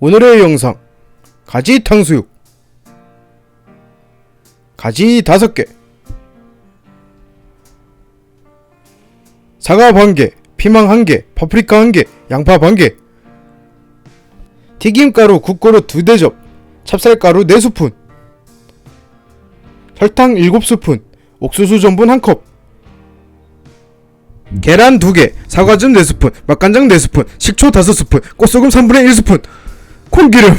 오늘의 영상 가지 탕수육. 가지 다섯 개. 사과 반 개, 피망 한 개, 파프리카 한 개, 양파 반 개, 튀김가루 국고로 두 대접, 찹쌀가루 네 스푼, 설탕 일곱 스푼, 옥수수 전분 한 컵, 계란 두 개, 사과즙 네 스푼, 맛간장 네 스푼, 식초 다섯 스푼, 꽃소금 3분의 1 스푼, 콩기름,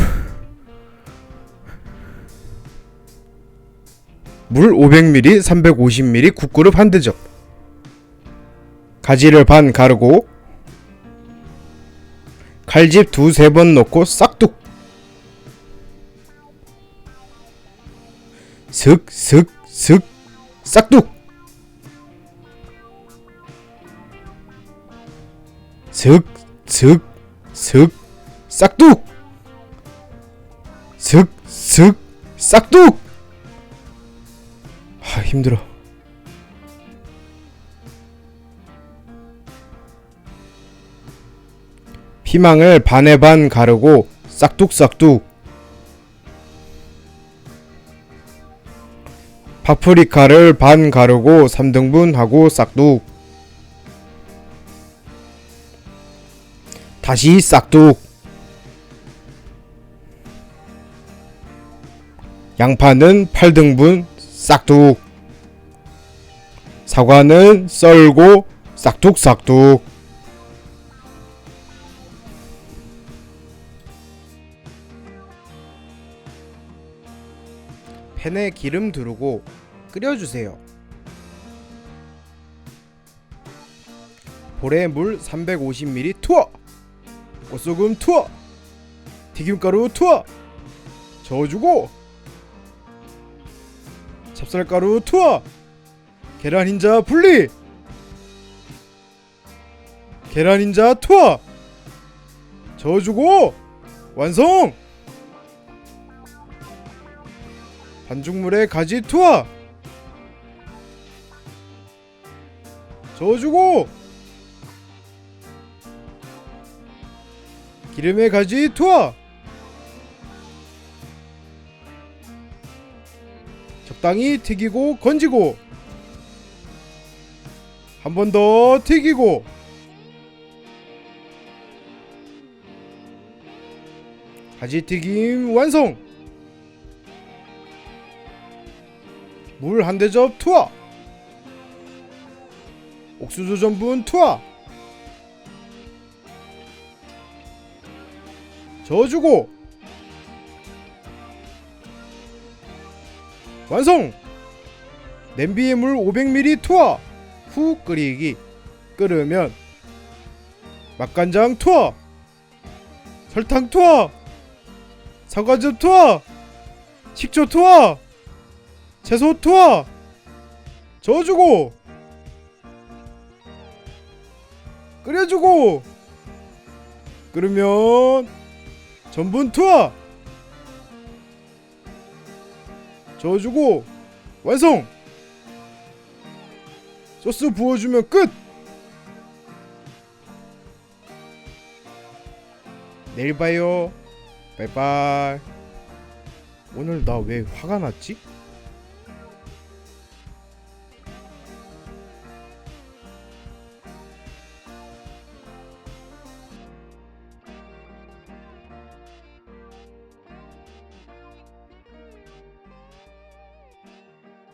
물 500ml, 350ml, 국그릇 한 대접. 가지를 반 가르고 칼집 두세 번 넣고 싹둑. 슥슥슥 싹둑. 슥슥슥 싹둑 슥 슥 싹둑! 하 힘들어. 피망을 반에 반 가르고 싹둑싹둑. 파프리카를 반 가르고 3등분 하고 싹둑. 다시 싹둑 양파는 8등분 싹둑 사과는 썰고 싹둑싹둑 팬에 기름 두르고 끓여주세요. 볼에 물 350ml 투어 꽃소금 투어 튀김가루 투어 저어주고 찹쌀가루 투어! 계란 흰자 분리! 계란 흰자 투어! 저어주고 완성! 반죽물에 가지 투하 저어주고 기름에 가지 투하 적당히 튀기고 건지고 한 번 더 튀기고 가지 튀김 완성. 물 한 대접 투하. 옥수수 전분 투하. 저어주고 완성! 냄비에 물 500ml 투하! 후 끓이기. 끓으면 맛간장 투하! 설탕 투하! 사과즙 투하! 식초 투하! 채소 투하! 저어주고! 끓여주고! 끓으면 전분 투하 저어주고 완성! 소스 부어주면 끝! 내일 봐요. 바이바이. 오늘 나 왜 화가 났지?